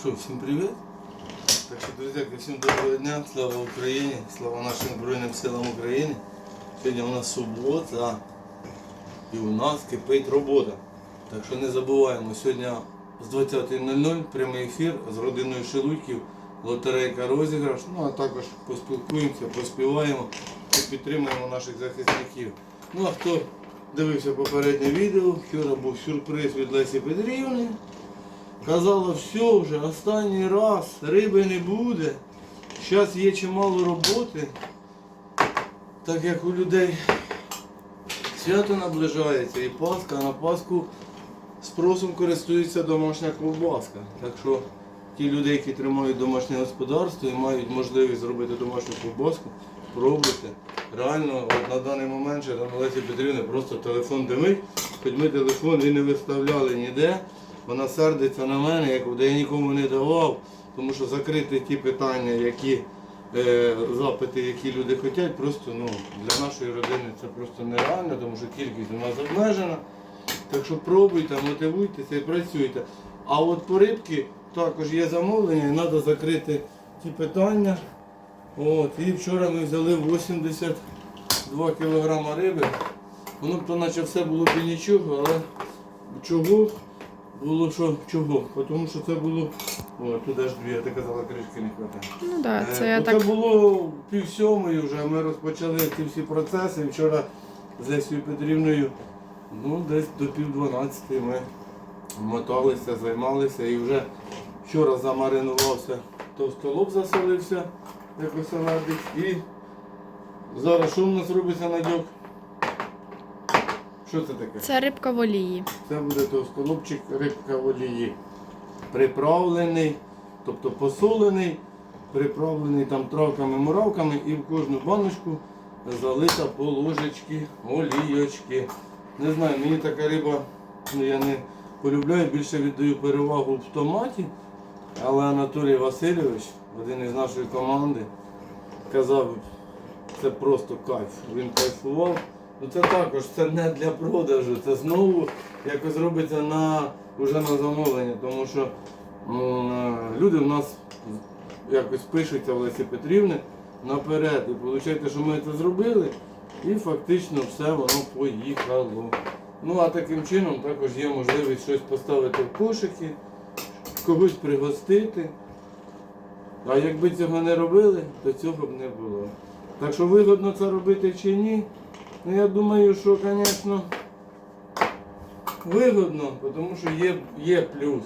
Що, всім привіт. Так що, друзі, всім доброго дня, слава Україні, слава нашим Збройним силам України. Сьогодні у нас субота і у нас кипить робота. Так що не забуваємо, сьогодні з 20.00 прямий ефір з родиною Шелудьків, лотерейка розіграш. Ну а також поспілкуємося, поспіваємо і підтримуємо наших захисників. Ну а хто дивився попереднє відео, вчора був сюрприз від Лесі Петрівни. Казала, все вже, останній раз, риби не буде. Зараз є чимало роботи. Так як у людей свято наближається і Пасха, на Пасху спросом користується домашня ковбаска. Так що ті люди, які тримають домашнє господарство і мають можливість зробити домашню ковбаску, пробуйте. Реально, от на даний момент ще там Олесі Петрівни просто телефон димить, хоч ми телефон і не виставляли ніде. Вона сердиться на мене, як де я нікому не давав, тому що закрити ті питання, які е, запити, які люди хочуть, просто ну, для нашої родини це просто нереально, тому що кількість у нас обмежена. Так що пробуйте, мотивуйтеся і працюйте. А от по рибки також є замовлення, і треба закрити ті питання. От, і вчора ми взяли 82 кг риби. Воно б то наче все було б і нічого, але чого? Було що чого? Тому що це було. О, туди ж дві, я ти казала, кришки не хватає. Ну так, Е, це я так. було пів сьомої вже, ми розпочали ці всі процеси. Вчора з Лесією Петрівною, ну десь до пів дванадцятої ми моталися, займалися і вже вчора замаринувався, товстолоб засолився, як оселедець. І зараз що в нас робиться надьок? Що це таке? Це рибка в олії. Це буде товстолобчик рибка в олії. Приправлений, тобто посолений, приправлений там травками, муравками і в кожну баночку залита по ложечки олійочки. Не знаю, мені така риба, ну я не полюбляю, більше віддаю перевагу в томаті. Але Анатолій Васильович, один із нашої команди, казав, це просто кайф. Він кайфував. Ну це також це не для продажу, це знову якось робиться на уже на замовлення, тому що люди в нас якось пишуться в Лесі Петрівни наперед. І виходить, що ми це зробили, і фактично все воно поїхало. Ну а таким чином також є можливість щось поставити в кошики, когось пригостити. А якби цього не робили, то цього б не було. Так що вигодно це робити чи ні? Ну я думаю, що, звісно, вигодно, тому що є, є плюс.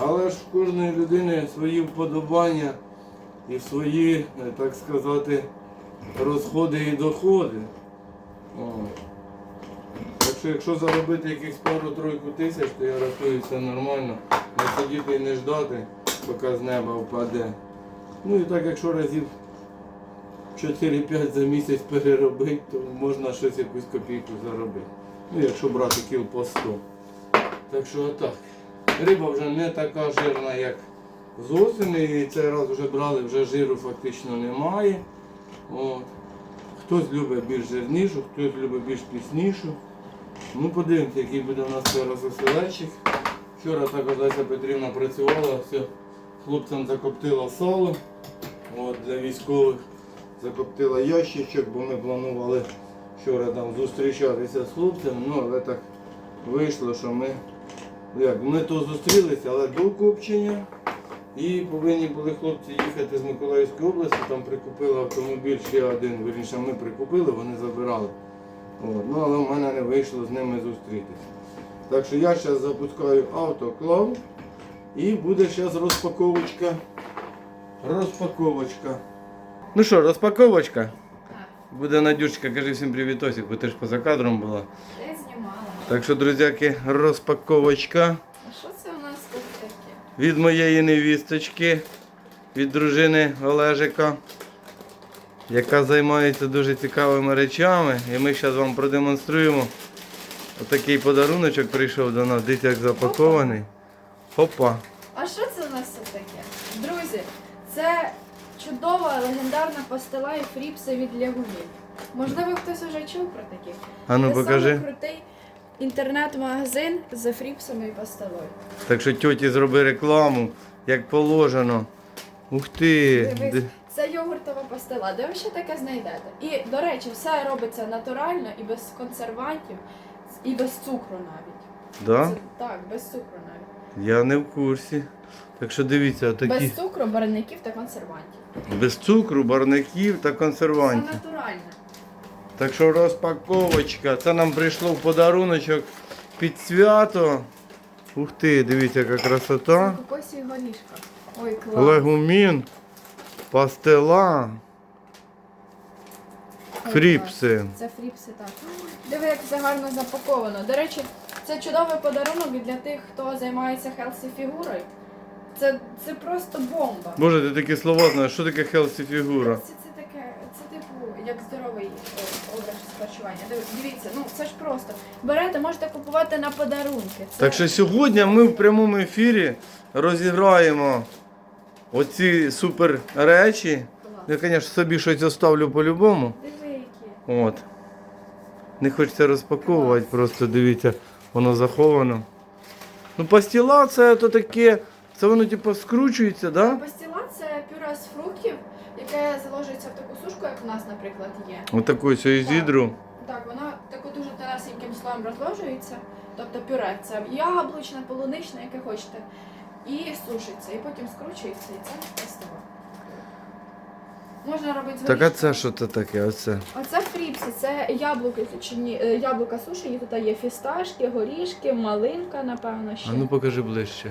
Але ж в кожної людини свої вподобання і свої, е, так сказати, розходи і доходи. О. Так що якщо заробити якихось пару-тройку тисяч, то я рахую все нормально. Не сидіти і не ждати, поки з неба впаде. Ну і так, якщо разів 4-5 за місяць переробити, то можна щось якусь копійку заробити. Ну, якщо брати кіл по 100. Так що отак. Риба вже не така жирна, як з осені. І цей раз вже брали, вже жиру фактично немає. От. Хтось любить більш жирнішу, хтось любить більш піснішу. Ну подивимося, який буде у нас зараз оселедчик. Вчора також Леся Петрівна працювала, все, хлопцям закоптила сало от, для військових. Закоптила ящичок, бо ми планували вчора там зустрічатися з хлопцями, ну але так вийшло, що ми, як, ми то зустрілися, але до копчення. І повинні були хлопці їхати з Миколаївської області, там прикупили автомобіль ще один, вірніше ми прикупили, вони забирали. От. Ну, але в мене не вийшло з ними зустрітися. Так що я зараз запускаю автоклав і буде зараз розпаковочка. Розпаковочка. Ну що, розпаковочка? Буде Надюшка, кажи всім привітосик, бо ти ж поза кадром була. Я знімала. Так що, друзяки, розпаковочка А що це у нас тут таке? від моєї невісточки, від дружини Олежика, яка займається дуже цікавими речами. І ми зараз вам продемонструємо. Отакий подаруночок прийшов до нас, дивіться, як запакований. Опа. А що це у нас тут таке? Друзі, це чудова легендарна пастила і фріпси від Лягунів. Можливо, хтось вже чув про таких. А ну Це покажи. самий крутий інтернет-магазин за фріпсами і пастилою. Так що тьоті зроби рекламу. як положено. Ух ти! Дивись, Ди- це йогуртова пастила. Де ви ще таке знайдете? І, до речі, все робиться натурально і без консервантів, і без цукру навіть. Да? Це, так, без цукру навіть. Я не в курсі. Так що дивіться, такі Без цукру, барвників та консервантів. без цукру, барників та Це консервантів. натурально. Так що розпаковочка. Це нам прийшло в подаруночок під свято. Ух ти, дивіться, яка красота. Це кокосі горішка. Ой, клас. Легумін, пастила, Ой, фріпси. Це фріпси, так. Диви, як все гарно запаковано. До речі, це чудовий подарунок для тих, хто займається хелсі фігурою. Це, це просто бомба. Боже, ти такі слова знаєш, що таке хелсі фігура? Це, це таке, це типу як здоровий о, образ харчування. Див- Дивіться, ну це ж просто. Берете, можете купувати на подарунки. Це... Так що сьогодні ми в прямому ефірі розіграємо оці супер речі. Я, звісно, собі щось оставлю по-любому. Диви, які. От. Не хочеться розпаковувати, просто дивіться, воно заховано. Ну, пастіла це то таке, це воно типу скручується, да? Пастіла це пюре з фруктів, яке заложується в таку сушку, як у нас, наприклад, є. Отаку ось ізідру. Так, вона таку дуже тонесеньким слоєм розложується. Тобто пюре це яблучне, полуничне, яке хочете. І сушиться, і потім скручується, і це пастила. Можна робити з Так а горішками. це що це таке? Оце? Оце фріпси, це яблуки, чи ні, е, яблука сушені, тут є фісташки, горішки, малинка, напевно, ще. А ну покажи ближче.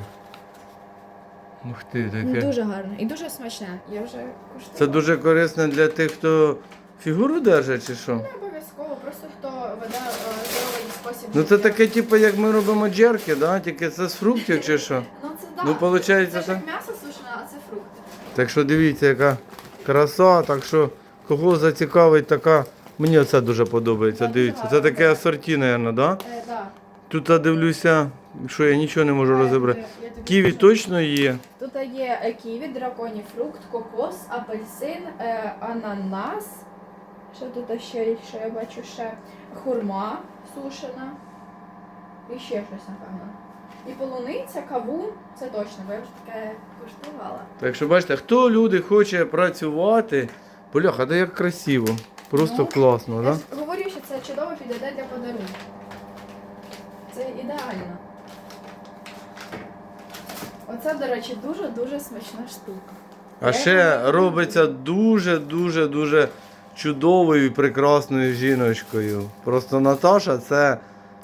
Ух ти, Ну, таке. Дуже гарне і дуже смачне. Я вже куштувала. Це дуже корисно для тих, хто фігуру держить чи що? Не обов'язково, просто хто веде е, здоровий спосіб. Ну це життя. таке, типу, як ми робимо джерки, да? тільки це з фруктів чи що? Ну це да. Ну, получається, це ж це- як м'ясо сушене, а це фрукти. Так що дивіться, яка краса, так що кого зацікавить така. Мені оце дуже подобається. Дивіться, це таке так. асорті, мабуть, да? Е, да. Тут я дивлюся, що я нічого не можу Е, розібрати. Ківі точно є. Тут є е, ківі, драконій фрукт, кокос, апельсин, ананас. Що тут ще, що я бачу ще? Хурма сушена. І ще щось, напевно. І полуниця, кавун, це точно, бо я вже таке куштувала. Так що бачите, хто люди хоче працювати, бляха, да як красиво. Просто Ну, класно, Я да? ж говорю, що це чудово підійде для подарунку. Це ідеально. Оце, до речі, дуже-дуже смачна штука. А Я ще робиться дуже, дуже, дуже чудовою і прекрасною жіночкою. Просто Наташа це.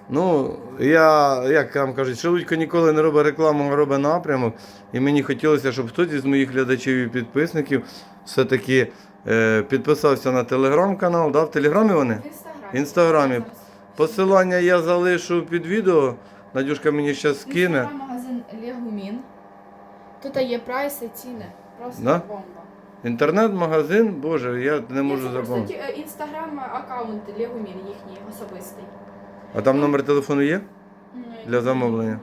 Ну, я, як вам кажуть, Шелудько ніколи не робить рекламу, а робить напрямок. І мені хотілося, щоб хтось із моїх глядачів і підписників все-таки е, підписався на телеграм-канал. Да? В телеграмі вони? В інстаграмі. Посилання я залишу під відео. Надюшка мені зараз скине. Інстаграм-магазин Легумін. Тут є прайси, ціни. Просто Да? бомба. Інтернет-магазин, боже, я не можу це просто запам'ятати. ті- е, інстаграм-аккаунт Легумін їхній особистий. А там номер телефону є? Ні, Для замовлення?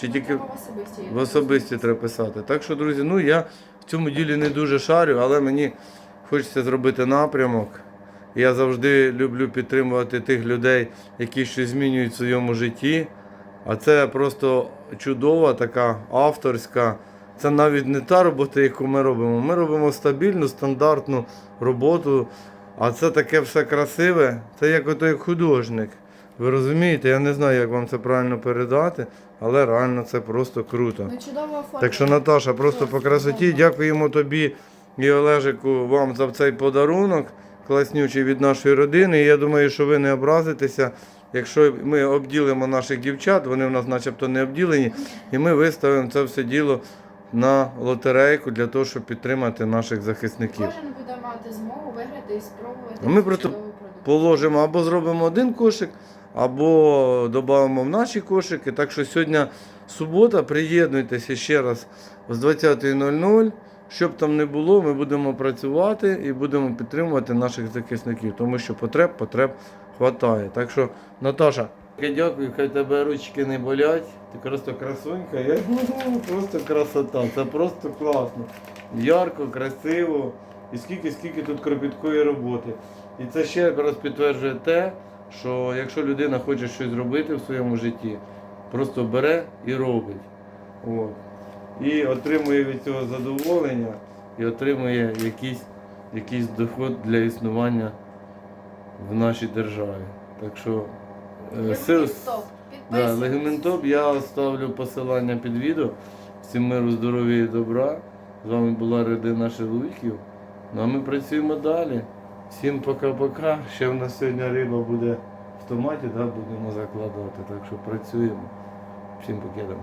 Чи тільки в особисті. В особисті треба писати. Так що, друзі, ну я в цьому ділі не дуже шарю, але мені хочеться зробити напрямок. Я завжди люблю підтримувати тих людей, які щось змінюють в своєму житті. А це просто чудова така авторська. Це навіть не та робота, яку ми робимо. Ми робимо стабільну, стандартну роботу. А це таке все красиве. Це як ото як художник. Ви розумієте? Я не знаю, як вам це правильно передати, але реально це просто круто. Ну, чудово. Так що, Наташа, просто по красоті, дякуємо тобі і Олежику вам за цей подарунок, класнючий від нашої родини. І я думаю, що ви не образитеся, якщо ми обділимо наших дівчат, вони в нас начебто не обділені, і ми виставимо це все діло на лотерейку для того, щоб підтримати наших захисників. Кожен буде мати змогу виграти і спробувати. А ми просто. Положимо або зробимо один кошик, або додамо в наші кошики. Так що сьогодні субота, приєднуйтеся ще раз з 20.00. Щоб там не було, ми будемо працювати і будемо підтримувати наших захисників, тому що потреб, потреб хватає. Так що, Наташа, дякую, хай тебе ручки не болять. Ти просто красунька, я просто красота. Це просто класно. Ярко, красиво. І скільки, скільки тут кропіткої роботи. І це ще раз підтверджує те, що якщо людина хоче щось зробити в своєму житті, просто бере і робить. От. і отримує від цього задоволення і отримує якийсь, якийсь доход для існування в нашій державі. Так що е, сил- Да. Я ставлю посилання під відео. Всім миру, здоров'я і добра. З вами була Родина Шелуйків. Ну а ми працюємо далі. Всім пока-пока. Ще в нас сьогодні риба буде в томаті, да, будемо закладувати. Так що працюємо. Всім покидемо.